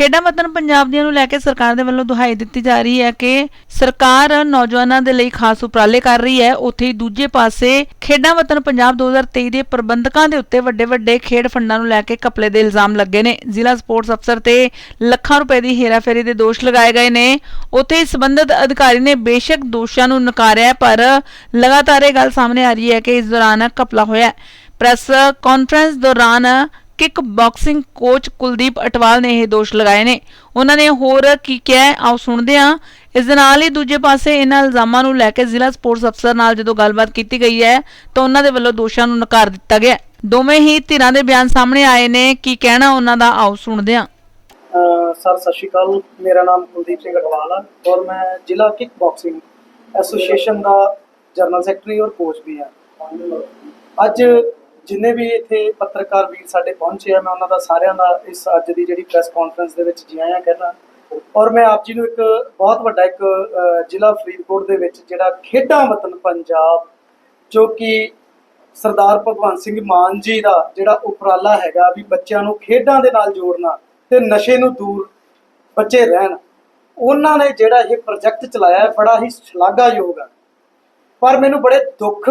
ਖੇਡਾਂ ਵਤਨ ਪੰਜਾਬ ਦੀਆਂ ਨੂੰ ਲੈ ਕੇ ਸਰਕਾਰ ਦੇ ਵੱਲੋਂ ਦੁਹਾਈ ਦਿੱਤੀ ਜਾ ਰਹੀ ਹੈ ਕਿ ਸਰਕਾਰ ਨੌਜਵਾਨਾਂ ਦੇ ਲਈ ਖਾਸ ਉਪਰਾਲੇ ਕਰ ਰਹੀ ਹੈ। ਉੱਥੇ ਹੀ ਦੂਜੇ ਪਾਸੇ ਖੇਡਾਂ ਵਤਨ ਪੰਜਾਬ 2023 ਦੇ ਪ੍ਰਬੰਧਕਾਂ ਦੇ ਉੱਤੇ ਵੱਡੇ ਵੱਡੇ ਖੇਡ ਫੰਡਾਂ ਨੂੰ ਲੈ ਕੇ ਕਪਲੇ ਦੇ ਇਲਜ਼ਾਮ ਲੱਗੇ ਨੇ। ਜ਼ਿਲ੍ਹਾ ਸਪੋਰਟਸ ਅਫਸਰ ਤੇ ਲੱਖਾਂ ਰੁਪਏ ਦੀ ਹੇਰਾਫੇਰੀ ਦੇ ਦੋਸ਼ ਲਗਾਏ ਗਏ ਨੇ। ਉੱਥੇ ਸਬੰਧਤ ਅਧਿਕਾਰੀ ਨੇ ਬੇਸ਼ੱਕ ਦੋਸ਼ਾਂ ਨੂੰ ਨਕਾਰਿਆ, ਪਰ ਲਗਾਤਾਰ ਇਹ ਗੱਲ ਸਾਹਮਣੇ ਆ ਰਹੀ ਹੈ ਕਿ ਇਸ ਦੌਰਾਨ ਕਪਲਾ ਹੋਇਆ ਪ੍ਰੈਸ ਕਾਨਫਰੰਸ ਦੌਰਾਨ kick boxing coach Kuldeep Atwal ਨੇ ਇਹ ਦੋਸ਼ ਲਗਾਏ ਨੇ। ਉਹਨਾਂ ਨੇ ਹੋਰ ਕੀ ਕਿਹਾ ਆਓ ਸੁਣਦੇ ਹਾਂ। ਇਸ ਦੇ ਨਾਲ ਹੀ ਦੂਜੇ ਪਾਸੇ ਇਹਨਾਂ ਇਲਜ਼ਾਮਾਂ ਨੂੰ ਲੈ ਕੇ ਜ਼ਿਲ੍ਹਾ ਸਪੋਰਟਸ ਅਫਸਰ ਨਾਲ ਜਦੋਂ ਗੱਲਬਾਤ ਕੀਤੀ ਗਈ ਹੈ, ਤਾਂ ਉਹਨਾਂ ਦੇ ਵੱਲੋਂ ਦੋਸ਼ਾਂ ਨੂੰ ਨਕਾਰ ਦਿੱਤਾ ਗਿਆ ਦੋਵੇਂ ਹੀ ਧਿਰਾਂ ਦੇ ਬਿਆਨ ਸਾਹਮਣੇ ਆਏ ਨੇ। ਕੀ ਕਹਿਣਾ ਉਹਨਾਂ ਦਾ? ਆਓ ਸੁਣਦੇ ਹਾਂ। ਸਰ, ਸਤਿ ਸ਼੍ਰੀ ਅਕਾਲ। ਮੇਰਾ ਨਾਮ ਕੁਲਦੀਪ ਸਿੰਘ ਅਟਵਾਲ ਹੈ ਔਰ ਮੈਂ ਜ਼ਿਲ੍ਹਾ ਕਿਕ ਬਾਕਸਿੰਗ ਐਸੋਸੀਏਸ਼ਨ ਦਾ ਜਨਰਲ ਸੈਕਟਰੀ ਔਰ ਕੋਚ ਵੀ ਹਾਂ ਅੱਜ ਜਿੰਨੇ ਵੀ ਇੱਥੇ ਪੱਤਰਕਾਰ ਵੀਰ ਸਾਡੇ ਪਹੁੰਚੇ ਆ, ਮੈਂ ਉਹਨਾਂ ਦਾ ਸਾਰਿਆਂ ਦਾ ਇਸ ਅੱਜ ਦੀ ਜਿਹੜੀ ਪ੍ਰੈਸ ਕਾਨਫਰੰਸ ਦੇ ਵਿੱਚ ਜੀ ਆਇਆਂ ਕਹਿਣਾ ਔਰ ਮੈਂ ਆਪ ਜੀ ਨੂੰ ਇੱਕ ਬਹੁਤ ਵੱਡਾ ਇੱਕ ਜ਼ਿਲ੍ਹਾ ਫਰੀਦਕੋਟ ਦੇ ਵਿੱਚ ਜਿਹੜਾ ਖੇਡਾਂ ਵਤਨ ਪੰਜਾਬ, ਜੋ ਕਿ ਸਰਦਾਰ ਭਗਵੰਤ ਸਿੰਘ ਮਾਨ ਜੀ ਦਾ ਜਿਹੜਾ ਉਪਰਾਲਾ ਹੈਗਾ ਵੀ ਬੱਚਿਆਂ ਨੂੰ ਖੇਡਾਂ ਦੇ ਨਾਲ ਜੋੜਨਾ ਤੇ ਨਸ਼ੇ ਨੂੰ ਦੂਰ ਬੱਚੇ ਰਹਿਣ, ਉਹਨਾਂ ਨੇ ਜਿਹੜਾ ਇਹ ਪ੍ਰੋਜੈਕਟ ਚਲਾਇਆ, ਬੜਾ ਹੀ ਸ਼ਲਾਘਾਯੋਗ ਆ। ਪਰ ਮੈਨੂੰ ਬੜੇ ਦੁੱਖ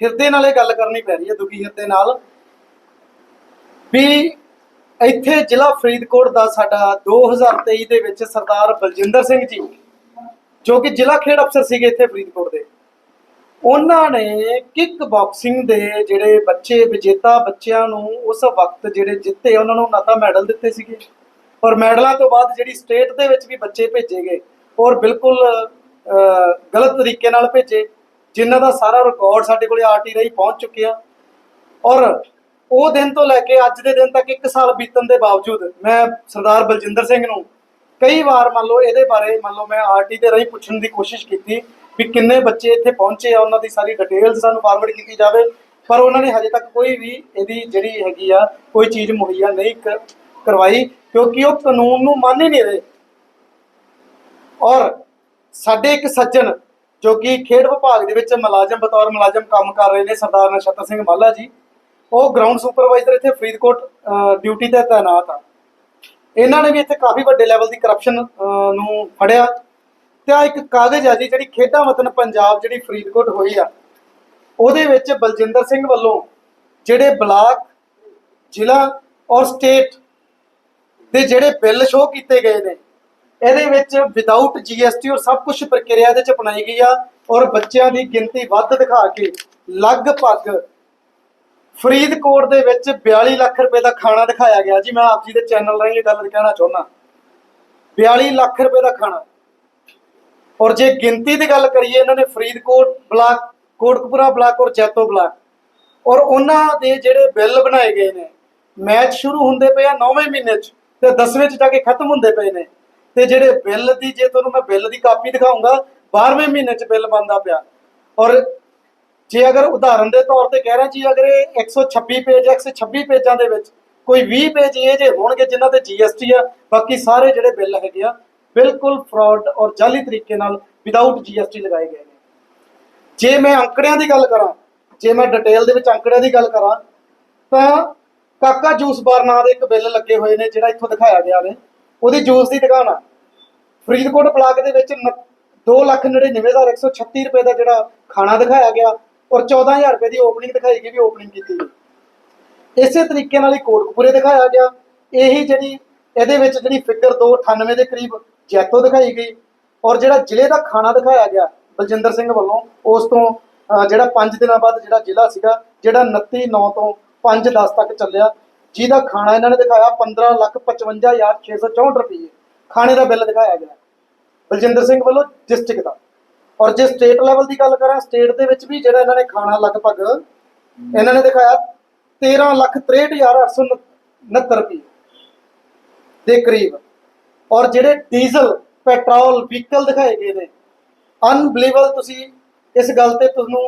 ਹਿਰਦੇ ਨਾਲ ਇਹ ਗੱਲ ਕਰਨੀ ਪੈ ਰਹੀ ਹੈ ਦੁਖੀ ਹਿਰਦੇ ਨਾਲ ਵੀ ਇੱਥੇ ਜ਼ਿਲ੍ਹਾ ਫਰੀਦਕੋਟ ਦਾ ਸਾਡਾ 2023 ਦੇ ਵਿੱਚ ਸਰਦਾਰ ਬਲਜਿੰਦਰ ਸਿੰਘ ਜੀ, ਜੋ ਕਿ ਜ਼ਿਲ੍ਹਾ ਖੇਡ ਅਫਸਰ ਸੀਗੇ ਇੱਥੇ ਫਰੀਦਕੋਟ ਦੇ, ਉਹਨਾਂ ਨੇ ਕਿੱਕ ਬਾਕਸਿੰਗ ਦੇ ਜਿਹੜੇ ਬੱਚੇ, ਵਿਜੇਤਾ ਬੱਚਿਆਂ ਨੂੰ ਉਸ ਵਕਤ ਜਿਹੜੇ ਜਿੱਤੇ, ਉਹਨਾਂ ਨੂੰ ਨਾ ਤਾਂ ਮੈਡਲ ਦਿੱਤੇ ਸੀਗੇ, ਔਰ ਮੈਡਲਾਂ ਤੋਂ ਬਾਅਦ ਜਿਹੜੀ ਸਟੇਟ ਦੇ ਵਿੱਚ ਵੀ ਬੱਚੇ ਭੇਜੇ ਗਏ, ਔਰ ਬਿਲਕੁਲ ਗਲਤ ਤਰੀਕੇ ਨਾਲ ਭੇਜੇ। ਜਿਨ੍ਹਾਂ ਦਾ ਸਾਰਾ ਰਿਕਾਰਡ ਸਾਡੇ ਕੋਲੇ ਆਰਟੀ ਰਾਹੀਂ ਪਹੁੰਚ ਚੁੱਕਿਆ ਔਰ ਉਹ ਦਿਨ ਤੋਂ ਲੈ ਕੇ ਅੱਜ ਦੇ ਦਿਨ ਤੱਕ 1 ਸਾਲ ਬੀਤਣ ਦੇ ਬਾਵਜੂਦ ਮੈਂ ਸਰਦਾਰ ਬਲਜਿੰਦਰ ਸਿੰਘ ਨੂੰ ਕਈ ਵਾਰ ਮੰਨ ਲਓ ਇਹਦੇ ਬਾਰੇ ਮੰਨ ਲਓ ਮੈਂ ਆਰਟੀ ਦੇ ਰਾਹੀਂ ਪੁੱਛਣ ਦੀ ਕੋਸ਼ਿਸ਼ ਕੀਤੀ ਵੀ ਕਿੰਨੇ ਬੱਚੇ ਇੱਥੇ ਪਹੁੰਚੇ ਆ, ਉਹਨਾਂ ਦੀ ਸਾਰੀ ਡਿਟੇਲ ਸਾਨੂੰ ਫਾਰਵਰਡ ਕੀਤੀ ਜਾਵੇ। ਪਰ ਉਹਨਾਂ ਨੇ ਹਜੇ ਤੱਕ ਕੋਈ ਵੀ ਇਹਦੀ ਜਿਹੜੀ ਹੈਗੀ ਆ ਕੋਈ ਚੀਜ਼ ਮੁਹੱਈਆ ਨਹੀਂ ਕਰਵਾਈ, ਕਿਉਂਕਿ ਉਹ ਕਾਨੂੰਨ ਨੂੰ ਮੰਨ ਹੀ ਨਹੀਂ ਰਹੇ। ਔਰ ਸਾਡੇ ਇੱਕ ਸੱਜਣ ਜੋ ਕਿ ਖੇਡ ਵਿਭਾਗ ਦੇ ਵਿੱਚ ਮੁਲਾਜ਼ਮ ਬਤੌਰ ਮੁਲਾਜ਼ਮ ਕੰਮ ਕਰ ਰਹੇ ਨੇ ਸਰਦਾਰ ਨਛੱਤਰ ਸਿੰਘ ਮਾਲਾ ਜੀ। ਉਹ ਗਰਾਊਂਡ ਸੁਪਰਵਾਈਜ਼ਰ ਇੱਥੇ ਫਰੀਦਕੋਟ ਡਿਊਟੀ ਤੇ ਤਾਇਨਾਤ ਆ। ਇਹਨਾਂ ਨੇ ਵੀ ਇੱਥੇ ਕਾਫੀ ਵੱਡੇ ਲੈਵਲ ਦੀ ਕਰਪਸ਼ਨ ਨੂੰ ਫੜਿਆ। ਤੇ ਆ ਇੱਕ ਕਾਗਜ਼ ਆ ਜੀ, ਜਿਹੜੀ ਖੇਡਾਂ ਵਤਨ ਪੰਜਾਬ, ਜਿਹੜੀ ਫਰੀਦਕੋਟ ਹੋਈ ਆ, ਉਹਦੇ ਵਿੱਚ ਬਲਜਿੰਦਰ ਸਿੰਘ ਵੱਲੋਂ ਜਿਹੜੇ ਬਲਾਕ, ਜ਼ਿਲ੍ਹਾ ਔਰ ਸਟੇਟ ਦੇ ਜਿਹੜੇ ਬਿੱਲ ਸ਼ੋਅ ਕੀਤੇ ਗਏ ਨੇ ਇਹਦੇ ਵਿੱਚ ਵਿਦਆਊਟ ਜੀਐਸਟੀ ਔਰ ਸਭ ਕੁਝ ਪ੍ਰਕਿਰਿਆ ਦੇ ਚ ਅਪਣਾਈ ਗਈ ਆ ਔਰ ਬੱਚਿਆਂ ਦੀ ਗਿਣਤੀ ਵੱਧ ਦਿਖਾ ਕੇ ਲਗਭਗ ਫਰੀਦਕੋਟ ਦੇ ਵਿੱਚ 42 ਲੱਖ ਰੁਪਏ ਦਾ ਖਾਣਾ ਦਿਖਾਇਆ ਗਿਆ। ਜੀ, ਮੈਂ ਆਪ ਜੀ ਦੇ ਚੈਨਲ ਰਾਹੀਂ ਇਹ ਗੱਲ ਕਹਿਣਾ ਚਾਹੁੰਦਾ। 42 ਲੱਖ ਰੁਪਏ ਦਾ ਖਾਣਾ। ਔਰ ਜੇ ਗਿਣਤੀ ਦੀ ਗੱਲ ਕਰੀਏ, ਇਹਨਾਂ ਨੇ ਫਰੀਦਕੋਟ ਬਲਾਕ, ਕੋਟਕਪੁਰਾ ਬਲਾਕ ਔਰ ਜੈਤੋ ਬਲਾਕ। ਔਰ ਉਹਨਾਂ ਦੇ ਜਿਹੜੇ ਬਿੱਲ ਬਣਾਏ ਗਏ ਨੇ, ਮੈਚ ਸ਼ੁਰੂ ਹੁੰਦੇ ਪਏ ਆ 9ਵੇਂ ਮਹੀਨੇ 'ਚ ਤੇ 10ਵੇਂ 'ਚ ਜਾ ਕੇ ਖਤਮ ਹੁੰਦੇ ਪਏ ਨੇ। ਤੇ ਜਿਹੜੇ ਬਿੱਲ ਦੀ, ਜੇ ਤੁਹਾਨੂੰ ਮੈਂ ਬਿੱਲ ਦੀ ਕਾਪੀ ਦਿਖਾਉਂਗਾ 12ਵੇਂ ਮਹੀਨੇ 'ਚ ਬਿੱਲ ਬਣਦਾ ਪਿਆ। ਔਰ ਜੇ ਅਗਰ ਉਦਾਹਰਨ ਦੇ ਤੌਰ ਤੇ ਕਹਿ ਰਿਹਾ ਜੀ, ਅਗਰ ਇਹ 126 ਪੇਜ 126 ਪੇਜਾਂ ਦੇ ਵਿੱਚ ਕੋਈ 20 ਪੇਜ ਇਹ ਜੇ ਹੋਣਗੇ ਜਿਨ੍ਹਾਂ ਤੇ ਜੀਐਸਟੀ ਆ, ਬਾਕੀ ਸਾਰੇ ਜਿਹੜੇ ਬਿੱਲ ਹੈਗੇ ਆ, ਬਿਲਕੁਲ ਫਰਾਡ ਔਰ ਜਾਲੀ ਤਰੀਕੇ ਨਾਲ ਵਿਦਆਊਟ ਜੀਐਸਟੀ ਲਗਾਏ ਗਏ ਨੇ। ਜੇ ਮੈਂ ਅੰਕੜਿਆਂ ਦੀ ਗੱਲ ਕਰਾਂ, ਜੇ ਮੈਂ ਡਿਟੇਲ ਦੇ ਵਿੱਚ ਅੰਕੜਿਆਂ ਦੀ ਗੱਲ ਕਰਾਂ, ਤਾਂ ਕਾਕਾ ਜੂਸ ਬਾਰ ਨਾਂ ਦੇ ਇੱਕ ਬਿੱਲ ਲੱਗੇ ਹੋਏ ਨੇ ਜਿਹੜਾ ਇੱਥੋਂ ਦਿਖਾਇਆ ਗਿਆ ਨੇ ਉਹਦੀ ਜੂਸ ਦੀ ਦੁਕਾਨ ਆ। ਫਰੀਦਕੋਟ ਬਲਾਕ ਦੇ ਵਿੱਚ 299136 ਰੁਪਏ ਦਾ ਜਿਹੜਾ ਖਾਣਾ ਦਿਖਾਇਆ ਗਿਆ ਔਰ 14000 ਰੁਪਏ ਦੀ ਓਪਨਿੰਗ ਦਿਖਾਈ ਗਈ ਵੀ ਓਪਨਿੰਗ ਕੀਤੀ ਗਈ। ਇਸੇ ਤਰੀਕੇ ਨਾਲ ਹੀ ਕੋਟਕਪੂਰੇ ਦਿਖਾਇਆ ਗਿਆ। ਇਹੀ ਜਿਹੜੀ ਇਹਦੇ ਵਿੱਚ ਜਿਹੜੀ ਫਿਗਰ 298 ਦੇ ਕਰੀਬ ਜੈਤੋ ਦਿਖਾਈ ਗਈ ਔਰ ਜਿਹੜਾ ਜ਼ਿਲ੍ਹੇ ਦਾ ਖਾਣਾ ਦਿਖਾਇਆ ਗਿਆ ਬਲਜਿੰਦਰ ਸਿੰਘ ਵੱਲੋਂ ਉਸ ਤੋਂ ਅਹ, ਜਿਹੜਾ 5 ਦਿਨਾਂ ਬਾਅਦ ਜਿਹੜਾ ਜ਼ਿਲ੍ਹਾ ਸੀਗਾ ਜਿਹੜਾ 29 9 ਤੋਂ 5 10 ਤੱਕ ਚੱਲਿਆ ਜਿਹਦਾ ਖਾਣਾ ਇਹਨਾਂ ਨੇ ਦਿਖਾਇਆ 15 ਲੱਖ 55664 ਰੁਪਏ। ਖਾਣੇ ਦਾ ਬਿੱਲ ਦਿਖਾਇਆ ਗਿਆ। ਬਲਜਿੰਦਰ ਸਿੰਘ ਵੱਲੋਂ ਡਿਸਟ੍ਰਿਕਟ ਦਾ। ਔਰ ਜੇ ਸਟੇਟ ਲੈਵਲ ਦੀ ਗੱਲ ਕਰਾਂ ਸਟੇਟ ਦੇ ਵਿੱਚ ਵੀ ਜਿਹੜਾ ਇਹਨਾਂ ਨੇ ਖਾਣਾ ਲਗਭਗ, ਇਹਨਾਂ ਨੇ ਦਿਖਾਇਆ 13 ਲੱਖ 63869 ਰੁਪਏ ਦੇ ਕਰੀਬ। ਔਰ ਜਿਹੜੇ ਡੀਜ਼ਲ ਪੈਟਰੋਲ ਵਹੀਕਲ ਦਿਖਾਏ ਗਏ ਨੇ ਅਨਬਲੀਵੇਬਲ ਤੁਸੀਂ ਇਸ ਗੱਲ ਤੇ ਤੁਹਾਨੂੰ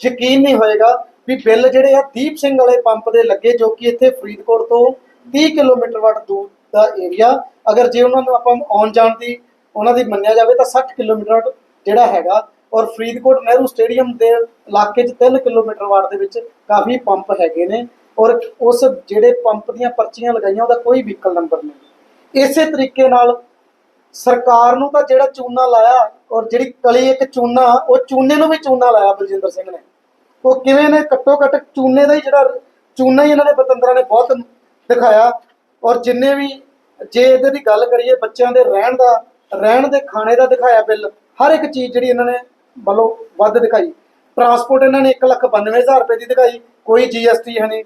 ਯਕੀਨ ਨਹੀਂ ਹੋਏਗਾ ਵੀ ਬਿੱਲ ਜਿਹੜੇ ਆ ਦੀਪ ਸਿੰਘ ਵਾਲੇ ਪੰਪ ਦੇ ਲੱਗੇ ਜੋ ਕਿ ਇੱਥੇ ਫਰੀਦਕੋਟ ਤੋਂ 30 ਕਿਲੋਮੀਟਰ ਵੱਟ ਦੂਰ ਦਾ ਏਰੀਆ ਅਗਰ ਜੇ ਉਹਨਾਂ ਨੂੰ ਆਪਾਂ ਆਉਣ ਜਾਣ ਦੀ ਉਹਨਾਂ ਦੀ ਮੰਨਿਆ ਜਾਵੇ ਤਾਂ 60 ਕਿਲੋਮੀਟਰ ਜਿਹੜਾ ਹੈਗਾ। ਔਰ ਫਰੀਦਕੋਟ ਨਹਿਰੂ ਸਟੇਡੀਅਮ ਦੇ ਇਲਾਕੇ 'ਚ 3 ਕਿਲੋਮੀਟਰ ਵਾਟ ਦੇ ਵਿੱਚ ਕਾਫੀ ਪੰਪ ਹੈਗੇ ਨੇ। ਔਰ ਉਸ ਜਿਹੜੇ ਪੰਪ ਦੀਆਂ ਪਰਚੀਆਂ ਲਗਾਈਆਂ, ਉਹਦਾ ਕੋਈ ਵਹੀਕਲ ਨੰਬਰ ਨਹੀਂ। ਇਸੇ ਤਰੀਕੇ ਨਾਲ ਸਰਕਾਰ ਨੂੰ ਤਾਂ ਜਿਹੜਾ ਚੂਨਾ ਲਾਇਆ, ਔਰ ਜਿਹੜੀ ਕਲੀ ਇੱਕ ਚੂਨਾ, ਉਹ ਚੂਨੇ ਨੂੰ ਵੀ ਚੂਨਾ ਲਾਇਆ ਬਲਜਿੰਦਰ ਸਿੰਘ ਨੇ। ਉਹ ਕਿਵੇਂ ਨੇ? ਘੱਟੋ ਘੱਟ ਚੂਨੇ ਦਾ ਹੀ ਜਿਹੜਾ ਚੂਨਾ ਹੀ ਇਹਨਾਂ ਨੇ ਪਤੰਦਰਾਂ ਨੇ ਬਹੁਤ ਦਿਖਾਇਆ। ਔਰ ਜਿੰਨੇ ਵੀ ਜੇ ਇਹਦੇ ਦੀ ਗੱਲ ਕਰੀਏ, ਬੱਚਿਆਂ ਦੇ ਰਹਿਣ ਦਾ, ਰਹਿਣ ਦੇ ਖਾਣੇ ਦਾ ਦਿਖਾਇਆ ਬਿੱਲ, ਹਰ ਇੱਕ ਚੀਜ਼ ਜਿਹੜੀ ਇਹਨਾਂ ਨੇ ਮਤਲਬ ਵੱਧ ਦਿਖਾਈ। ਟਰਾਂਸਪੋਰਟ ਇਹਨਾਂ ਨੇ 192000 ਰੁਪਏ ਦੀ ਦਿਖਾਈ, ਕੋਈ ਜੀਐਸਟੀ ਹੈ ਨਹੀਂ।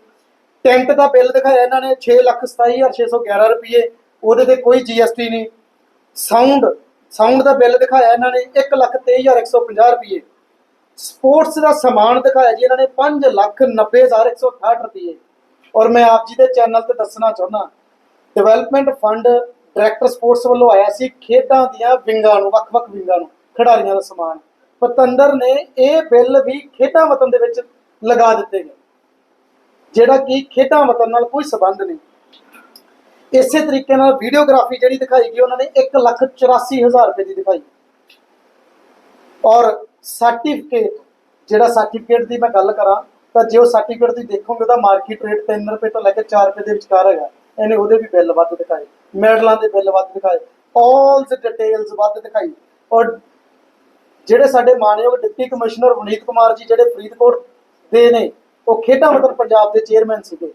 ਟੈਂਟ ਦਾ ਬਿੱਲ ਦਿਖਾਇਆ ਇਹਨਾਂ ਨੇ 627611 ਰੁਪਏ, ਉਹਦੇ ਤੇ ਕੋਈ ਜੀਐਸਟੀ ਨਹੀਂ। ਸਾਊਂਡ ਸਾਊਂਡ ਦਾ ਬਿੱਲ ਦਿਖਾਇਆ ਇਹਨਾਂ ਨੇ 123150 ਰੁਪਏ। ਸਪੋਰਟਸ ਦਾ ਸਮਾਨ ਦਿਖਾਇਆ ਜੀ, ਇਹਨਾਂ ਨੇ 590168 ਰੁਪਏ। ਔਰ ਮੈਂ ਆਪ ਜੀ ਦੇ ਚੈਨਲ ਤੇ ਦੱਸਣਾ ਚਾਹੁੰਦਾ, ਡਿਵੈਲਪਮੈਂਟ ਫੰਡ ਡਾਇਰੈਕਟਰ ਸਪੋਰਟਸ ਵੱਲੋਂ ਆਇਆ ਸੀ, ਖੇਡਾਂ ਦੀਆਂ ਵਿੰਗਾਂ ਨੂੰ, ਵੱਖ-ਵੱਖ ਵਿੰਗਾਂ ਨੂੰ, ਖਿਡਾਰੀਆਂ ਦਾ ਸਮਾਨ। ਪਤੰਦਰ ਨੇ ਇਹ ਬਿੱਲ ਵੀ ਖੇਡਾਂ ਵਤਨ ਦੇ ਵਿੱਚ ਲਗਾ ਦਿੱਤੇ ਗਏ ਜਿਹੜਾ ਕਿ ਖੇਡਾਂ ਵਤਨ ਨਾਲ ਕੋਈ ਸਬੰਧ ਨਹੀਂ। ਇਸੇ ਤਰੀਕੇ ਨਾਲ ਵੀਡੀਓਗ੍ਰਾਫੀ ਜਿਹੜੀ ਦਿਖਾਈ ਗਈ, ਉਹਨਾਂ ਨੇ 184000 ਰੁਪਏ ਦੀ ਦਿਖਾਈ। ਔਰ ਸਰਟੀਫਿਕੇਟ ਜਿਹੜਾ ਸਰਟੀਫਿਕੇਟ ਦੀ ਮੈਂ ਗੱਲ ਕਰਾਂ, ਤਾਂ ਜੇ ਉਹ ਸਰਟੀਫਿਕੇਟ ਤੁਸੀਂ ਦੇਖੋਗੇ, ਉਹਦਾ ਮਾਰਕੀਟ ਰੇਟ 3 ਰੁਪਏ ਤੋਂ ਲੈ ਕੇ 4 ਰੁਪਏ ਦੇ ਵਿਚਕਾਰ ਹੈਗਾ। ਇਹਨੇ ਉਹਦੇ ਵੀ ਬਿੱਲ ਵੱਧ ਦਿਖਾਏ, ਮੈਡਲਾਂ ਦੇ ਬਿੱਲ ਵੱਧ ਦਿਖਾਏ ਆਲ ਦ ਡਿਟੇਲਸ ਵੱਧ ਦਿਖਾਈ। ਔਰ ਜਿਹੜੇ ਸਾਡੇ ਮਾਨਯੋਗ ਡਿਪਟੀ ਕਮਿਸ਼ਨਰ ਵਨੀਤ ਕੁਮਾਰ ਜੀ ਜਿਹੜੇ ਫਰੀਦਕੋਟ ਦੇ ਨੇ, ਉਹ ਖੇਡਾਂ ਮਤਲਬ ਪੰਜਾਬ ਦੇ ਚੇਅਰਮੈਨ ਸੀਗੇ।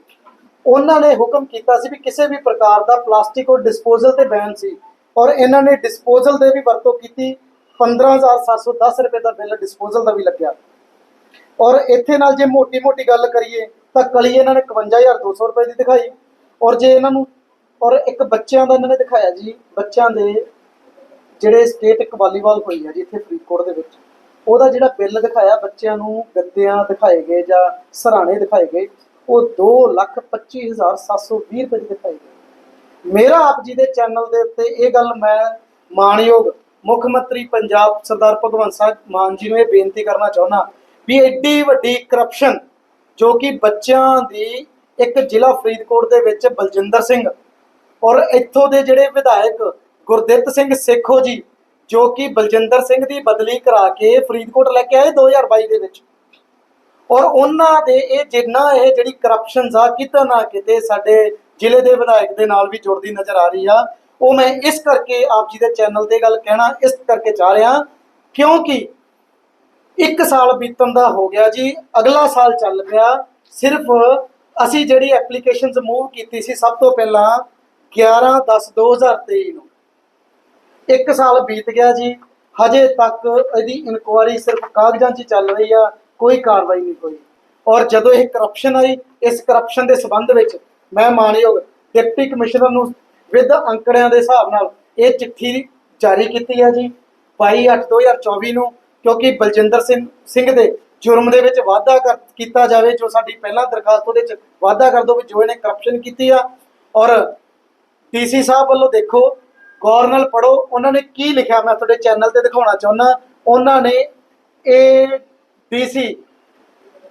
ਉਹਨਾਂ ਨੇ ਹੁਕਮ ਕੀਤਾ ਸੀ ਵੀ ਕਿਸੇ ਵੀ ਪ੍ਰਕਾਰ ਦਾ ਪਲਾਸਟਿਕ ਔਰ ਡਿਸਪੋਜ਼ਲ ਤੇ ਬੈਨ ਸੀ। ਔਰ ਇਹਨਾਂ ਨੇ ਡਿਸਪੋਜ਼ਲ ਦੇ ਵੀ ਵਰਤੋਂ ਕੀਤੀ 15710 ਰੁਪਏ ਦਾ ਬਿੱਲ ਡਿਸਪੋਜ਼ਲ ਦਾ ਵੀ ਲੱਗਿਆ। ਔਰ ਇੱਥੇ ਨਾਲ ਜੇ ਮੋਟੀ-ਮੋਟੀ ਗੱਲ ਕਰੀਏ, ਤਾਂ ਕਲੀ ਇਹਨਾਂ ਨੇ 51200 ਰੁਪਏ ਦੀ ਦਿਖਾਈ। ਔਰ ਜੇ ਇਹਨਾਂ ਨੂੰ, ਔਰ ਇੱਕ ਬੱਚਿਆਂ ਦਾ ਇਹਨਾਂ ਨੇ ਦਿਖਾਇਆ ਜੀ, ਬੱਚਿਆਂ ਦੇ ਜਿਹੜੇ ਸਟੇਟ ਇੱਕ ਵਾਲੀਬਾਲ ਹੋਈ ਹੈ ਜੀ ਇੱਥੇ ਫਰੀਦਕੋਟ ਦੇ ਵਿੱਚ, ਉਹਦਾ ਜਿਹੜਾ ਬਿੱਲ ਦਿਖਾਇਆ ਬੱਚਿਆਂ ਨੂੰ ਗੱਦਿਆਂ ਦਿਖਾਏ ਗਏ ਜਾਂ ਸਰਾਣੇ ਦਿਖਾਏ ਗਏ, ਉਹ 225720 ਰੁਪਏ ਦੀ ਦਿਖਾਈ ਗਈ। ਮੇਰਾ ਆਪ ਜੀ ਦੇ ਚੈਨਲ ਦੇ ਉੱਤੇ ਇਹ ਗੱਲ ਮੈਂ ਮਾਣਯੋਗ ਮੁੱਖ ਮੰਤਰੀ ਪੰਜਾਬ ਸਰਦਾਰ ਭਗਵੰਤ ਸਿੰਘ ਮਾਨ ਜੀ ਨੂੰ ਇਹ ਬੇਨਤੀ ਕਰਨਾ ਚਾਹੁੰਦਾ ਵੀ ਐਡੀ ਵੱਡੀ ਕਰਪਸ਼ਨ ਜੋ ਕਿ ਬੱਚਿਆਂ ਦੀ ਇੱਕ ਜ਼ਿਲ੍ਹਾ ਫਰੀਦਕੋਟ ਦੇ ਵਿੱਚ ਬਲਜਿੰਦਰ ਸਿੰਘ ਔਰ ਇੱਥੋਂ ਦੇ ਜਿਹੜੇ ਵਿਧਾਇਕ ਗੁਰਦਿੱਤ ਸਿੰਘ ਸੇਖੋ ਜੀ, ਜੋ ਕਿ ਬਲਜਿੰਦਰ ਸਿੰਘ ਦੀ ਬਦਲੀ ਕਰਾ ਕੇ ਫਰੀਦਕੋਟ ਲੈ ਕੇ ਆਏ 2022 ਦੇ ਵਿੱਚ। ਔਰ ਉਹਨਾਂ ਦੇ ਇਹ ਜਿੰਨਾ ਇਹ ਜਿਹੜੀ ਕਰਪਸ਼ਨ ਆ, ਕਿਤੇ ਨਾ ਕਿਤੇ ਸਾਡੇ ਜ਼ਿਲ੍ਹੇ ਦੇ ਵਿਧਾਇਕ ਦੇ ਨਾਲ ਵੀ ਜੁੜਦੀ ਨਜ਼ਰ ਆ ਰਹੀ ਆ। ਉਹ ਮੈਂ ਇਸ ਕਰਕੇ ਆਪ ਜੀ ਦੇ ਚੈਨਲ ਤੇ ਗੱਲ ਕਹਿਣਾ, ਇਸ ਕਰਕੇ ਚਾਹ ਰਿਹਾ, ਕਿਉਂਕਿ ਇੱਕ ਸਾਲ ਬੀਤਣ ਦਾ ਹੋ ਗਿਆ ਜੀ, ਅਗਲਾ ਸਾਲ ਚੱਲ ਪਿਆ, ਸਿਰਫ ਅਸੀਂ ਜਿਹੜੀ ਐਪਲੀਕੇਸ਼ਨਸ ਮੂਵ ਕੀਤੀ ਸੀ ਸਭ ਤੋਂ ਪਹਿਲਾਂ 11 10 2023 ਨੂੰ। ਇੱਕ ਸਾਲ ਬੀਤ ਗਿਆ ਜੀ, ਹਜੇ ਤੱਕ ਇਹਦੀ ਇਨਕੁਆਇਰੀ ਸਿਰਫ ਕਾਗਜ਼ਾਂ 'ਚ ਚੱਲ ਰਹੀ ਆ, ਕੋਈ ਕਾਰਵਾਈ ਨਹੀਂ ਹੋਈ। ਔਰ ਜਦੋਂ ਇਹ ਕਰਪਸ਼ਨ ਆਈ, ਇਸ ਕਰਪਸ਼ਨ ਦੇ ਸਬੰਧ ਵਿੱਚ ਮੈਂ ਮਾਨਯੋਗ ਡਿਪਟੀ ਕਮਿਸ਼ਨਰ ਨੂੰ ਵਿਦ ਅੰਕੜਿਆਂ ਦੇ ਹਿਸਾਬ ਨਾਲ ਇਹ ਚਿੱਠੀ ਜਾਰੀ ਕੀਤੀ ਹੈ ਜੀ 22/8/2024 ਨੂੰ, ਕਿਉਂਕਿ ਬਲਜਿੰਦਰ ਸਿੰਘ ਸਿੰਘ ਦੇ ਜੁਰਮ ਦੇ ਵਿੱਚ ਵਾਅਦਾ ਕੀਤਾ ਜਾਵੇ, ਜੋ ਸਾਡੀ ਪਹਿਲਾਂ ਦਰਖਾਸਤ ਉਹਦੇ ਚ ਵਾਅਦਾ ਕਰ ਦੋ ਵੀ ਜੋ ਇਹਨੇ ਕਰਪਸ਼ਨ ਕੀਤੀ ਆ। ਔਰ ਡੀਸੀ ਸਾਹਿਬ ਵੱਲੋਂ ਦੇਖੋ, ਗੌਰ ਨਾਲ ਪੜੋ ਉਹਨਾਂ ਨੇ ਕੀ ਲਿਖਿਆ, ਮੈਂ ਤੁਹਾਡੇ ਚੈਨਲ ਤੇ ਦਿਖਾਉਣਾ ਚਾਹੁੰਦਾ, ਉਹਨਾਂ ਨੇ ਇਹ ਡੀਸੀ,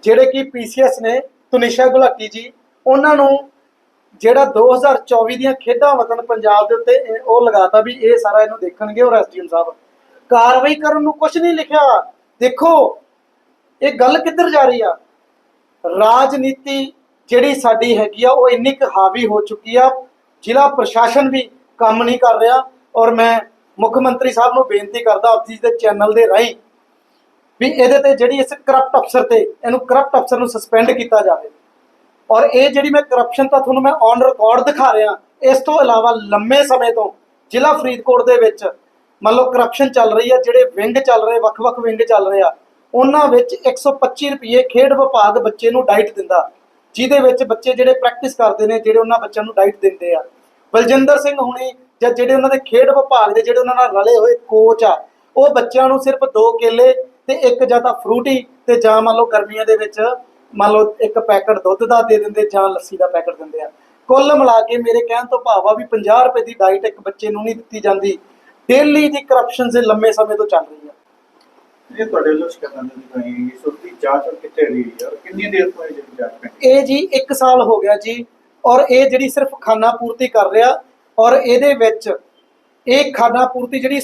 ਜਿਹੜੇ ਕਿ ਪੀਸੀਐਸ ਨੇ, ਤੁਨਿਸ਼ਾ ਗੁਲਾਟੀ ਜੀ, ਉਹਨਾਂ ਨੂੰ ਜਿਹੜਾ 2024 ਦੀਆਂ ਖੇਡਾਂ ਵਤਨ ਪੰਜਾਬ ਦੇ ਉੱਤੇ ਉਹ ਲਗਾਤਾ ਵੀ ਇਹ ਸਾਰਾ ਇਹਨੂੰ ਦੇਖਣਗੇ ਔਰ ਐਸਡੀਐਮ ਸਾਹਿਬ। ਕਾਰਵਾਈ ਕਰਨ ਨੂੰ ਕੁਝ ਨਹੀਂ ਲਿਖਿਆ। ਦੇਖੋ, ਇਹ ਗੱਲ ਕਿੱਧਰ ਜਾ ਰਹੀ ਆ? ਰਾਜਨੀਤੀ ਜਿਹੜੀ ਸਾਡੀ ਹੈਗੀ ਆ, ਉਹ ਇੰਨੀ ਕੁ ਹਾਵੀ ਹੋ ਚੁੱਕੀ ਆ। ਜ਼ਿਲ੍ਹਾ ਪ੍ਰਸ਼ਾਸਨ ਵੀ ਕੰਮ ਨਹੀਂ ਕਰ ਰਿਹਾ ਔਰ ਮੈਂ ਮੁੱਖ ਮੰਤਰੀ ਸਾਹਿਬ ਨੂੰ ਬੇਨਤੀ ਕਰਦਾ ਆਪ ਜੀ ਦੇ ਚੈਨਲ ਦੇ ਰਾਹੀਂ ਵੀ ਇਹਦੇ ਤੇ ਜਿਹੜੀ ਇਸ ਕਰਪਟ ਅਫਸਰ ਤੇ ਇਹਨੂੰ ਕਰਪਟ ਅਫਸਰ ਨੂੰ ਸਸਪੈਂਡ ਕੀਤਾ ਜਾਵੇ। ਔਰ ਇਹ ਜਿਹੜੀ ਮੈਂ ਕਰਪਸ਼ਨ ਤਾਂ ਤੁਹਾਨੂੰ ਮੈਂ ਔਨ ਰਿਕਾਰਡ ਦਿਖਾ ਰਿਹਾ, ਇਸ ਤੋਂ ਇਲਾਵਾ ਲੰਮੇ ਸਮੇਂ ਤੋਂ ਜ਼ਿਲ੍ਹਾ ਫਰੀਦਕੋਟ ਦੇ ਵਿੱਚ ਮੰਨ ਲਓ ਕਰਪਸ਼ਨ ਚੱਲ ਰਹੀ ਆ, ਜਿਹੜੇ ਵਿੰਗ ਚੱਲ ਰਹੇ, ਵੱਖ-ਵੱਖ ਵਿੰਗ ਚੱਲ ਰਹੇ ਆ, ਉਹਨਾਂ ਵਿੱਚ 125 ਰੁਪਏ ਖੇਡ ਵਿਭਾਗ ਬੱਚੇ ਨੂੰ ਡਾਈਟ ਦਿੰਦਾ, ਜਿਹਦੇ ਵਿੱਚ ਬੱਚੇ ਜਿਹੜੇ ਪ੍ਰੈਕਟਿਸ ਕਰਦੇ ਨੇ, ਜਿਹੜੇ ਉਹਨਾਂ ਬੱਚਿਆਂ ਨੂੰ ਡਾਈਟ ਦਿੰਦੇ ਆ। ਬਲਜਿੰਦਰ ਸਿੰਘ ਹੁਣੀ ਜਾਂ ਜਿਹੜੇ ਉਹਨਾਂ ਦੇ ਖੇਡ ਵਿਭਾਗ ਦੇ ਜਿਹੜੇ ਉਹਨਾਂ ਨਾਲ ਰਲੇ ਹੋਏ ਕੋਚ ਆ, ਉਹ ਬੱਚਿਆਂ ਨੂੰ ਸਿਰਫ ਦੋ ਕੇਲੇ ਤੇ ਇੱਕ ਜਾਂ ਤਾਂ ਫਰੂਟੀ ਤੇ ਜਾਂ ਮੰਨ ਲਓ ਗਰਮੀਆਂ ਦੇ ਵਿੱਚ ਮੰਨ ਲਓ ਇੱਕ ਪੈਕਟ ਦੁੱਧ ਦਾ ਦੇ ਦਿੰਦੇ ਜਾਂ ਲੱਸੀ ਦਾ ਪੈਕਟ ਦਿੰਦੇ ਆ। ਕੁੱਲ ਮਿਲਾ ਕੇ ਮੇਰੇ ਕਹਿਣ ਤੋਂ ਭਾਵ ਆ ਵੀ 50 ਰੁਪਏ ਦੀ ਡਾਈਟ ਇੱਕ ਬੱਚੇ ਨੂੰ ਨਹੀਂ ਦਿੱਤੀ ਜਾਂਦੀ। ਡੇਲੀ ਦੀ ਕਰਪਸ਼ਨ ਸੇ ਲੰਮੇ ਸਮੇਂ ਤੋਂ ਚੱਲ ਰਹੀ ਆ। ਇਹ ਤੁਹਾਡੇ ਵੱਲੋਂ ਸ਼ਿਕਾਇਤਾਂ ਦੀ ਗਈ ਇਸ ਦੀ ਜਾਂਚ ਕਿੱਥੇ ਰਹੀ ਹੈ ਔਰ ਕਿੰਨੀ ਦੇਰ ਤੋਂ ਇਹ ਜਿਹੜੀ ਜਾਂਚ ਪੈਂਦੀ ਇਹ ਜੀ 1 ਸਾਲ ਹੋ ਗਿਆ ਜੀ ਔਰ ਇਹ ਜਿਹੜੀ ਸਿਰਫ ਖਾਨਾ ਪੂਰਤੀ ਕਰ ਰਿਹਾ ਔਰ ਇਹਦੇ ਵਿੱਚ ਇਹ ਖਾਨਾ ਪੂਰਤੀ ਜਿਹੜੀ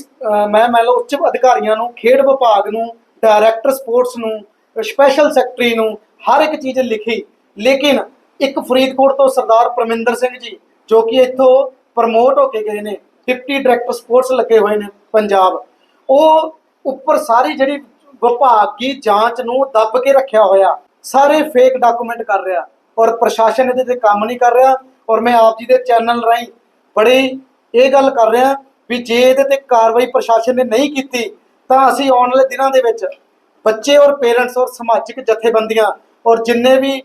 ਮੈਂ ਮੰਨ ਲਓ ਉੱਚ ਅਧਿਕਾਰੀਆਂ ਨੂੰ ਖੇਡ ਵਿਭਾਗ ਨੂੰ ਡਾਇਰੈਕਟਰ ਸਪੋਰਟਸ ਨੂੰ ਸਪੈਸ਼ਲ ਸੈਕਟਰੀ ਨੂੰ ਹਰ ਇੱਕ ਚੀਜ਼ ਲਿਖੀ। ਲੇਕਿਨ ਇੱਕ ਫਰੀਦਕੋਟ ਤੋਂ ਸਰਦਾਰ ਪਰਮਿੰਦਰ ਸਿੰਘ ਜੀ, ਜੋ ਕਿ ਇੱਥੋਂ ਪ੍ਰਮੋਟ ਹੋ ਕੇ ਗਏ ਨੇ ਡਿਪਟੀ ਡਾਇਰੈਕਟਰ ਸਪੋਰਟਸ ਲੱਗੇ ਹੋਏ ਨੇ ਪੰਜਾਬ। ਉਹ ਉੱਪਰ ਸਾਰੀ ਜਿਹੜੀ ਵਿਭਾਗੀ ਜਾਂਚ ਨੂੰ ਦੱਬ ਕੇ ਰੱਖਿਆ ਹੋਇਆ, ਸਾਰੇ ਫੇਕ ਡਾਕੂਮੈਂਟ ਕਰ ਰਿਹਾ। ਔਰ ਪ੍ਰਸ਼ਾਸਨ ਇਹਦੇ ਤੇ ਕੰਮ ਨਹੀਂ ਕਰ ਰਿਹਾ, ਔਰ ਮੈਂ ਆਪ ਜੀ ਦੇ ਚੈਨਲ ਰਾਹੀਂ ਬੜੀ ਇਹ ਗੱਲ ਕਰ ਰਿਹਾ ਵੀ ਜੇ ਇਹਦੇ ਤੇ ਕਾਰਵਾਈ ਪ੍ਰਸ਼ਾਸਨ ਨੇ ਨਹੀਂ ਕੀਤੀ, ਤਾਂ ਅਸੀਂ ਆਉਣ ਵਾਲੇ ਦਿਨਾਂ ਦੇ ਵਿੱਚ ਬੱਚੇ ਔਰ ਪੇਰੈਂਟਸ ਔਰ ਸਮਾਜਿਕ ਜਥੇਬੰਦੀਆਂ ਔਰ ਜਿੰਨੇ ਵੀ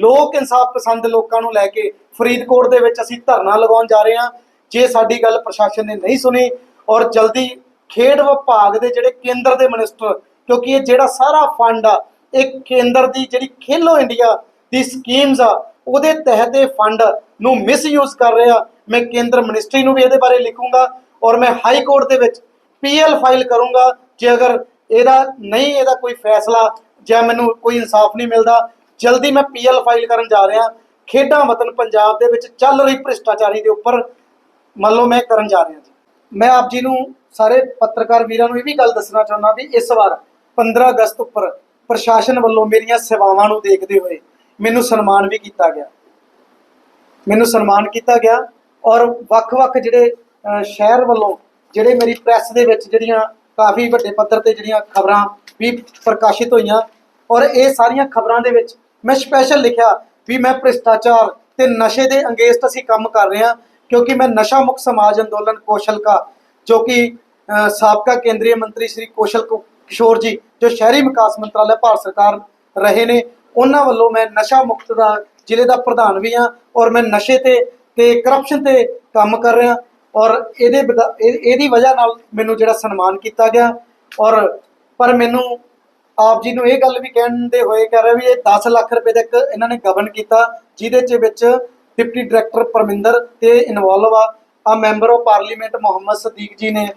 ਲੋਕ ਇਨਸਾਫ ਪਸੰਦ ਲੋਕਾਂ ਨੂੰ ਲੈ ਕੇ ਫਰੀਦਕੋਟ ਦੇ ਵਿੱਚ ਅਸੀਂ ਧਰਨਾ ਲਗਾਉਣ ਜਾ ਰਹੇ ਹਾਂ, ਜੇ ਸਾਡੀ ਗੱਲ ਪ੍ਰਸ਼ਾਸਨ ਨੇ ਨਹੀਂ ਸੁਣੀ ਔਰ ਜਲਦੀ ਖੇਡ ਵਿਭਾਗ ਦੇ ਜਿਹੜੇ ਕੇਂਦਰ ਦੇ ਮਿਨਿਸਟਰ, ਕਿਉਂਕਿ ਇਹ ਜਿਹੜਾ ਸਾਰਾ ਫੰਡ ਆ, ਇਹ ਕੇਂਦਰ ਦੀ ਜਿਹੜੀ ਖੇਲੋ ਇੰਡੀਆ ਦੀ ਸਕੀਮਸ ਆ, ਉਹਦੇ ਤਹਿਤ ਇਹ ਫੰਡ ਨੂੰ ਮਿਸਯੂਜ਼ ਕਰ ਰਿਹਾ ਮੈਂ ਕੇਂਦਰ ਮਿਨਿਸਟਰੀ ਨੂੰ ਵੀ ਇਹਦੇ ਬਾਰੇ ਲਿਖੂੰਗਾ ਔਰ ਮੈਂ ਹਾਈ ਕੋਰਟ ਦੇ ਵਿੱਚ ਪੀਐਲ ਫਾਈਲ ਕਰੂੰਗਾ, ਜੇ ਅਗਰ ਇਹਦਾ ਨਹੀਂ, ਇਹਦਾ ਕੋਈ ਫੈਸਲਾ ਜਾਂ ਮੈਨੂੰ ਕੋਈ ਇਨਸਾਫ ਨਹੀਂ ਮਿਲਦਾ। ਜਲਦੀ ਮੈਂ ਪੀਐਲ ਫਾਈਲ ਕਰਨ ਜਾ ਰਿਹਾ। ਖੇਡਾਂ ਵਤਨ ਪੰਜਾਬ ਦੇ ਵਿੱਚ ਚੱਲ ਰਹੀ ਭ੍ਰਿਸ਼ਟਾਚਾਰੀ ਦੇ ਉੱਪਰ ਮੰਨ ਲਓ ਮੈਂ ਕਰਨ ਜਾ ਰਿਹਾ ਜੀ। ਮੈਂ ਆਪ ਜੀ ਨੂੰ ਸਾਰੇ ਪੱਤਰਕਾਰ ਵੀਰਾਂ ਨੂੰ ਇਹ ਵੀ ਗੱਲ ਦੱਸਣਾ ਚਾਹੁੰਦਾ ਵੀ ਇਸ ਵਾਰ 15 ਅਗਸਤ ਉੱਪਰ ਪ੍ਰਸ਼ਾਸਨ ਵੱਲੋਂ ਮੇਰੀਆਂ ਸੇਵਾਵਾਂ ਨੂੰ ਦੇਖਦੇ ਹੋਏ ਮੈਨੂੰ ਸਨਮਾਨ ਵੀ ਕੀਤਾ ਗਿਆ। ਮੈਨੂੰ ਸਨਮਾਨ ਕੀਤਾ ਗਿਆ ਔਰ ਵੱਖ-ਵੱਖ ਜਿਹੜੇ ਸ਼ਹਿਰ ਵੱਲੋਂ ਜਿਹੜੇ ਮੇਰੀ ਪ੍ਰੈਸ ਦੇ ਵਿੱਚ ਜਿਹੜੀਆਂ ਕਾਫੀ ਵੱਡੇ ਪੱਧਰ ਤੇ ਜਿਹੜੀਆਂ ਖਬਰਾਂ ਵੀ ਪ੍ਰਕਾਸ਼ਿਤ ਹੋਈਆਂ ਔਰ ਇਹ ਸਾਰੀਆਂ ਖਬਰਾਂ ਦੇ ਵਿੱਚ ਮੈਂ ਸਪੈਸ਼ਲ ਲਿਖਿਆ ਵੀ ਮੈਂ ਭ੍ਰਿਸ਼ਟਾਚਾਰ ਤੇ ਨਸ਼ੇ ਦੇ ਅੰਗੇਸਟ ਅਸੀਂ ਕੰਮ ਕਰ ਰਹੇ ਹਾਂ, ਕਿਉਂਕਿ ਮੈਂ ਨਸ਼ਾ ਮੁਕਤ ਸਮਾਜ ਅੰਦੋਲਨ ਕੌਸ਼ਲ ਕਾ, ਜੋ ਕਿ ਸਾਬਕਾ ਕੇਂਦਰੀ ਮੰਤਰੀ ਸ਼੍ਰੀ ਕੌਸ਼ਲ ਕਿਸ਼ੋਰ ਜੀ, ਜੋ ਸ਼ਹਿਰੀ ਵਿਕਾਸ ਮੰਤਰਾਲਾ ਭਾਰਤ ਸਰਕਾਰ ਰਹੇ ਨੇ, ਉਹਨਾਂ ਵੱਲੋਂ ਮੈਂ ਨਸ਼ਾ ਮੁਕਤ ਦਾ ਜ਼ਿਲ੍ਹੇ ਦਾ ਪ੍ਰਧਾਨ ਵੀ ਹਾਂ ਔਰ ਮੈਂ ਨਸ਼ੇ ਤੇ ਤੇ ਕਰਪਸ਼ਨ ਤੇ ਕੰਮ ਕਰ ਰਿਹਾ ਔਰ ਇਹਦੇ ਬਦਾ- ਇਹ- ਇਹਦੀ ਵਜ੍ਹਾ ਨਾਲ ਮੈਨੂੰ ਜਿਹੜਾ ਸਨਮਾਨ ਕੀਤਾ ਗਿਆ ਔਰ, ਪਰ ਮੈਨੂੰ ਆਪ ਜੀ ਨੂੰ ਇਹ ਗੱਲ ਵੀ ਕਹਿੰਦੇ ਹੋਏ ਕਰ ਰਿਹਾ ਵੀ ਇਹ 10 ਲੱਖ ਰੁਪਏ ਦਾ ਇੱਕ ਇਹਨਾਂ ਨੇ ਗਵਨ ਕੀਤਾ, ਜਿਹਦੇ ਚ ਵਿੱਚ ਡਿਪਟੀ ਡਾਇਰੈਕਟਰ ਪਰਮਿੰਦਰ ਤੇ ਇਨਵੋਲਵ ਆ ਆ member of parliament Mohammad Sadiq ji ਨੇ।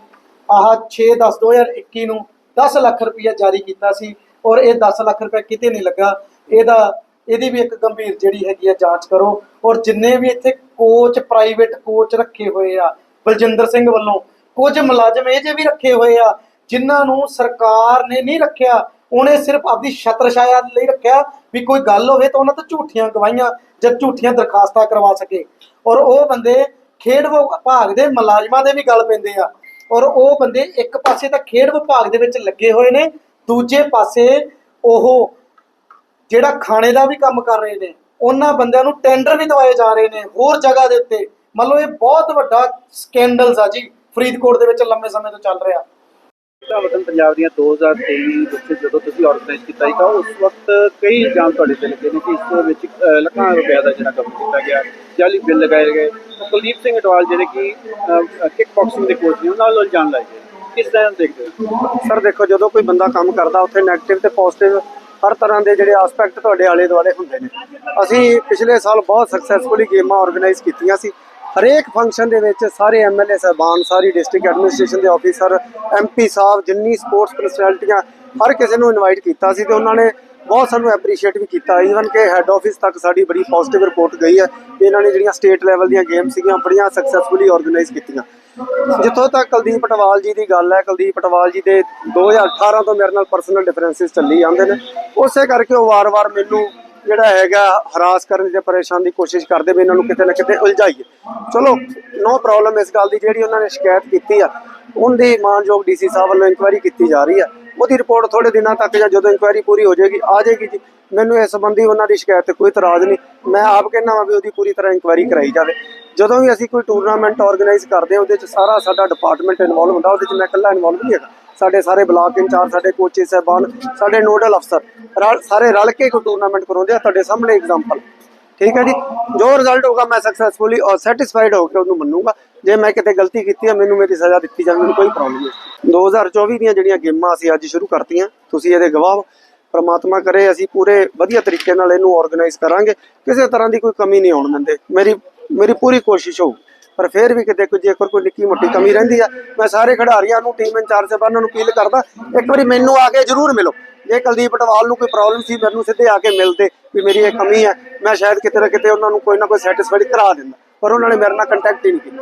ਆਹ 6 10 2021 ਨੂੰ 10 ਲੱਖ ਰੁਪਇਆ ਜਾਰੀ ਕੀਤਾ ਸੀ ਔਰ ਇਹ 10 ਲੱਖ ਰੁਪਇਆ ਕਿਤੇ ਨਹੀਂ ਲੱਗਾ। ਇਹਦਾ, ਇਹਦੀ ਵੀ ਇੱਕ ਗੰਭੀਰ ਜਿਹੜੀ ਹੈਗੀ ਆ ਜਾਂਚ ਕਰੋ। ਔਰ ਜਿੰਨੇ ਵੀ ਇੱਥੇ ਕੋਚ ਪ੍ਰਾਈਵੇਟ ਕੋਚ ਰੱਖੇ ਹੋਏ ਆ, ਬਲਜਿੰਦਰ ਸਿੰਘ ਵੱਲੋਂ, ਕੁਝ ਮੁਲਾਜ਼ਮ ਇਹ ਜੇ ਵੀ ਰੱਖੇ ਹੋਏ ਆ, ਜਿਨ੍ਹਾਂ ਨੂੰ ਸਰਕਾਰ ਨੇ ਨਹੀਂ ਰੱਖਿਆ। ਉਹਨੇ ਸਿਰਫ ਆਪਣੀ ਛਤਰਛਾਇਆ ਲਈ ਰੱਖਿਆ ਵੀ ਕੋਈ ਗੱਲ ਹੋਵੇ ਤਾਂ ਉਹਨਾਂ ਤੋਂ ਝੂਠੀਆਂ ਗਵਾਹੀਆਂ ਜਾਂ ਝੂਠੀਆਂ ਦਰਖਾਸਤਾਂ ਕਰਵਾ ਸਕੇ। ਔਰ ਉਹ ਬੰਦੇ ਖੇਡ ਵਿਭਾਗ ਦੇ ਮੁਲਾਜ਼ਮਾਂ ਦੇ ਵੀ ਗੱਲ ਪੈਂਦੇ ਆ। ਔਰ ਉਹ ਬੰਦੇ ਇੱਕ ਪਾਸੇ ਤਾਂ ਖੇਡ ਵਿਭਾਗ ਦੇ ਵਿੱਚ ਲੱਗੇ ਹੋਏ ਨੇ, ਦੂਜੇ ਪਾਸੇ ਉਹ ਜਿਹੜਾ ਖਾਣੇ ਦਾ ਵੀ ਕੰਮ ਕਰ ਰਹੇ ਨੇ, ਉਹਨਾਂ ਬੰਦਿਆਂ ਨੂੰ ਟੈਂਡਰ ਵੀ ਦਵਾਏ ਜਾ ਰਹੇ ਨੇ ਹੋਰ ਜਗ੍ਹਾ ਦੇ ਉੱਤੇ। ਮੰਨ ਲਓ ਇਹ ਬਹੁਤ ਵੱਡਾ ਸਕੈਂਡਲਸ ਆ ਜੀ, ਫਰੀਦਕੋਟ ਦੇ ਵਿੱਚ ਲੰਮੇ ਸਮੇਂ ਤੋਂ ਚੱਲ ਰਿਹਾ। ਖੇਡਾਂ ਵਤਨ ਪੰਜਾਬ ਦੀਆਂ 2023 ਵਿੱਚ ਜਦੋਂ ਤੁਸੀਂ ਆਰਗੇਨਾਈਜ਼ ਕੀਤਾ ਸੀ, ਤਾਂ ਉਸ ਵਕਤ ਕਈ ਇਲਜ਼ਾਮ ਤੁਹਾਡੇ ਤੇ ਲੱਗੇ ਨੇ ਕਿ ਇਸ ਦੇ ਵਿੱਚ ਲੱਖਾਂ ਰੁਪਏ ਦਾ ਜਿਹੜਾ ਕੰਮ ਕੀਤਾ ਗਿਆ ਜਾਲੀ ਬਿੱਲ ਲਗਾਏ ਗਏ। ਕੁਲਦੀਪ ਸਿੰਘ ਅਟਵਾਲ ਜਿਹੜੇ ਕਿ ਕਿਕ ਬਾਕਸਿੰਗ ਦੇ ਕੋਚ ਨੇ, ਉਹਨਾਂ ਵੱਲੋਂ ਇਲਜ਼ਾਮ ਲਾਏ ਗਏ ਕਿਸ ਤਰ੍ਹਾਂ ਦੇਖਦੇ ਹੋ? ਸਰ ਦੇਖੋ, ਜਦੋਂ ਕੋਈ ਬੰਦਾ ਕੰਮ ਕਰਦਾ, ਉੱਥੇ 네ਗੇਟਿਵ ਤੇ ਪੋਜ਼ਿਟਿਵ ਹਰ ਤਰ੍ਹਾਂ ਦੇ ਜਿਹੜੇ ਆਸਪੈਕਟ ਤੁਹਾਡੇ ਆਲੇ ਦੁਆਲੇ ਹੁੰਦੇ ਨੇ। ਅਸੀਂ ਪਿਛਲੇ ਸਾਲ ਬਹੁਤ ਸਕਸੈਸਫੁਲੀ ਗੇਮਾਂ ਆਰਗੇਨਾਈਜ਼ ਕੀਤੀਆਂ ਸੀ। ਹਰੇਕ ਫੰਕਸ਼ਨ ਦੇ ਵਿੱਚ ਸਾਰੇ ਐਮਐਲਏ ਸਾਹਿਬਾਨ, ਸਾਰੀ ਡਿਸਟ੍ਰਿਕਟ ਐਡਮਿਨਿਸਟ੍ਰੇਸ਼ਨ ਦੇ ਆਫੀਸਰ ਐਮਪੀ ਸਾਹਿਬ, ਜਿੰਨੀ ਸਪੋਰਟਸ ਪਰਸਨੈਲਿਟੀਆਂ ਹਰ ਕਿਸੇ ਨੂੰ ਇਨਵਾਈਟ ਕੀਤਾ ਸੀ ਤੇ ਉਹਨਾਂ ਨੇ ਬਹੁਤ ਸਾਨੂੰ ਐਪਰੀਸ਼ੀਏਟ ਵੀ ਕੀਤਾ। ਈਵਨ ਕਿ ਹੈੱਡ ਆਫਿਸ ਤੱਕ ਸਾਡੀ ਬੜੀ ਪੋਜ਼ਿਟਿਵ ਰਿਪੋਰਟ ਗਈ ਹੈ ਵੀ ਇਹਨਾਂ ਨੇ ਜਿਹੜੀਆਂ ਸਟੇਟ ਲੈਵਲ ਦੀਆਂ ਗੇਮਸ ਸੀਗੀਆਂ, ਬੜੀਆਂ ਸਕਸੈਸਫੁਲੀ ਆਰਗੇਨਾਈਜ਼ ਕੀਤੀਆਂ। ਜਿੱਥੋਂ ਤੱਕ ਕੁਲਦੀਪ ਪਟਵਾਲ ਜੀ ਦੀ ਗੱਲ ਹੈ, ਕੁਲਦੀਪ ਪਟਵਾਲ ਜੀ ਦੇ 2018 ਤੋਂ ਮੇਰੇ ਨਾਲ ਪਰਸਨਲ ਡਿਫਰੈਂਸਿਸ ਚੱਲੀ ਜਾਂਦੇ ਨੇ। ਉਸੇ ਕਰਕੇ ਉਹ ਵਾਰ-ਵਾਰ ਮੈਨੂੰ ਜਿਹੜਾ ਹੈਗਾ, ਹਰਾਸ ਕਰਨ ਜਾਂ ਪਰੇਸ਼ਾਨ ਦੀ ਕੋਸ਼ਿਸ਼ ਕਰਦੇ ਵੀ ਇਹਨਾਂ ਨੂੰ ਕਿਤੇ ਨਾ ਕਿਤੇ ਉਲਝਾਈਏ। ਚਲੋ ਨੋ ਪ੍ਰੋਬਲਮ ਇਸ ਗੱਲ ਦੀ, ਜਿਹੜੀ ਉਹਨਾਂ ਨੇ ਸ਼ਿਕਾਇਤ ਕੀਤੀ ਆ, ਉਹਦੀ ਮਾਨਯੋਗ ਡੀਸੀ ਸਾਹਿਬ ਵੱਲੋਂ ਇਨਕੁਆਇਰੀ ਕੀਤੀ ਜਾ ਰਹੀ ਹੈ ਉਹਦੀ ਰਿਪੋਰਟ ਥੋੜੇ ਦਿਨਾਂ ਤੱਕ ਜਾਂ ਜਦੋਂ ਇਨਕੁਆਇਰੀ ਪੂਰੀ ਹੋ ਜਾਏਗੀ, ਆ ਜਾਏਗੀ ਜੀ। ਮੈਨੂੰ ਇਸ ਸੰਬੰਧੀ ਉਹਨਾਂ ਦੀ ਸ਼ਿਕਾਇਤ ਤੇ ਕੋਈ ਇਤਰਾਜ਼ ਨਹੀਂ। ਮੈਂ ਆਪ ਕਹਿੰਦਾ ਹਾਂ ਵੀ ਉਹਦੀ ਪੂਰੀ ਤਰ੍ਹਾਂ ਇਨਕੁਆਇਰੀ ਕਰਾਈ ਜਾਵੇ। ਜਦੋਂ ਵੀ ਅਸੀਂ ਕੋਈ ਟੂਰਨਾਮੈਂਟ ਆਰਗੇਨਾਈਜ਼ ਕਰਦੇ ਹਾਂ, ਉਹਦੇ ਚ ਸਾਰਾ ਸਾਡਾ ਡਿਪਾਰਟਮੈਂਟ ਇਨਵੋਲਵ ਹੁੰਦਾ, ਉਹਦੇ ਚ ਮੈਂ ਇਕੱਲਾ ਇਨਵੋਲਵ ਨਹੀਂ ਹੈਗਾ। ਸਾਡੇ ਸਾਰੇ ਬਲਾਕ ਇੰਚਾਰਜ, ਸਾਡੇ ਕੋਚੇ ਸਹਿਬਾਨ, ਸਾਡੇ ਨੋਡਲ ਅਫਸਰ ਸਾਰੇ ਰਲ ਕੇ ਕੋਈ ਟੂਰਨਾਮੈਂਟ ਕਰਾਉਂਦੇ ਆ, ਤੁਹਾਡੇ ਸਾਹਮਣੇ ਐਗਜ਼ਾਮਪਲ ਠੀਕ ਹੈ ਜੀ? ਜੋ ਰਿਜ਼ਲਟ ਹੋਗਾ ਮੈਂ ਸਕਸੈਸਫੁਲੀ ਔਰ ਸੈਟੀਸਫਾਈਡ ਹੋ ਕੇ ਉਹਨੂੰ ਮੰਨੂਗਾ। ਜੇ ਮੈਂ ਕਿਤੇ ਗਲਤੀ ਕੀਤੀ ਹੈ ਮੈਨੂੰ ਮੇਰੀ ਸਜ਼ਾ ਦਿੱਤੀ ਜਾਵੇ, ਮੈਨੂੰ ਕੋਈ ਪ੍ਰੋਬਲਮ ਨਹੀਂ। 2024 ਦੀਆਂ ਜਿਹੜੀਆਂ ਗੇਮਾਂ ਅਸੀਂ ਅੱਜ ਸ਼ੁਰੂ ਕਰਤੀਆਂ, ਤੁਸੀਂ ਇਹਦੇ ਗਵਾਹ ਹੋ। ਪ੍ਰਮਾਤਮਾ ਕਰੇ, ਅਸੀਂ ਪੂਰੇ ਵਧੀਆ ਤਰੀਕੇ ਨਾਲ ਇਹਨੂੰ ਆਰਗੇਨਾਈਜ਼ ਕਰਾਂਗੇ। ਕਿਸੇ ਤਰ੍ਹਾਂ ਦੀ ਕੋਈ ਕਮੀ ਨਹੀਂ ਆਉਣ ਦਿੰਦੇ। ਮੇਰੀ ਮੇਰੀ ਪੂਰੀ ਕੋਸ਼ਿਸ਼ ਹੋਊ। ਪਰ ਫਿਰ ਵੀ ਕਿਤੇ ਕੋਈ ਜੇਕਰ ਕੋਈ ਨਿੱਕੀ ਮੋਟੀ ਕਮੀ ਰਹਿੰਦੀ ਆ, ਮੈਂ ਸਾਰੇ ਖਿਡਾਰੀਆਂ ਨੂੰ ਟੀਮ ਇੰਚਾਰਜ ਸਾਹਿਬਾਨਾਂ ਨੂੰ ਅਪੀਲ ਕਰਦਾ, ਇੱਕ ਵਾਰੀ ਮੈਨੂੰ ਆ ਕੇ ਜ਼ਰੂਰ ਮਿਲੋ। ਜੇ ਕੁਲਦੀਪ ਪਟਵਾਲ ਨੂੰ ਕੋਈ ਪ੍ਰੋਬਲਮ ਸੀ, ਮੈਨੂੰ ਸਿੱਧੇ ਆ ਕੇ ਮਿਲਦੇ ਵੀ ਮੇਰੀ ਇਹ ਕਮੀ ਹੈ, ਮੈਂ ਸ਼ਾਇਦ ਕਿਤੇ ਨਾ ਕਿਤੇ ਉਹਨਾਂ ਨੂੰ ਕੋਈ ਨਾ ਕੋਈ ਸੈਟੀਸਫਾਈਡ ਕਰਾ ਦਿੰਦਾ, ਪਰ ਉਹਨਾਂ ਨੇ ਮੇਰੇ ਨਾਲ ਕੰਟੈਕਟ ਹੀ ਨਹੀਂ ਕੀਤਾ।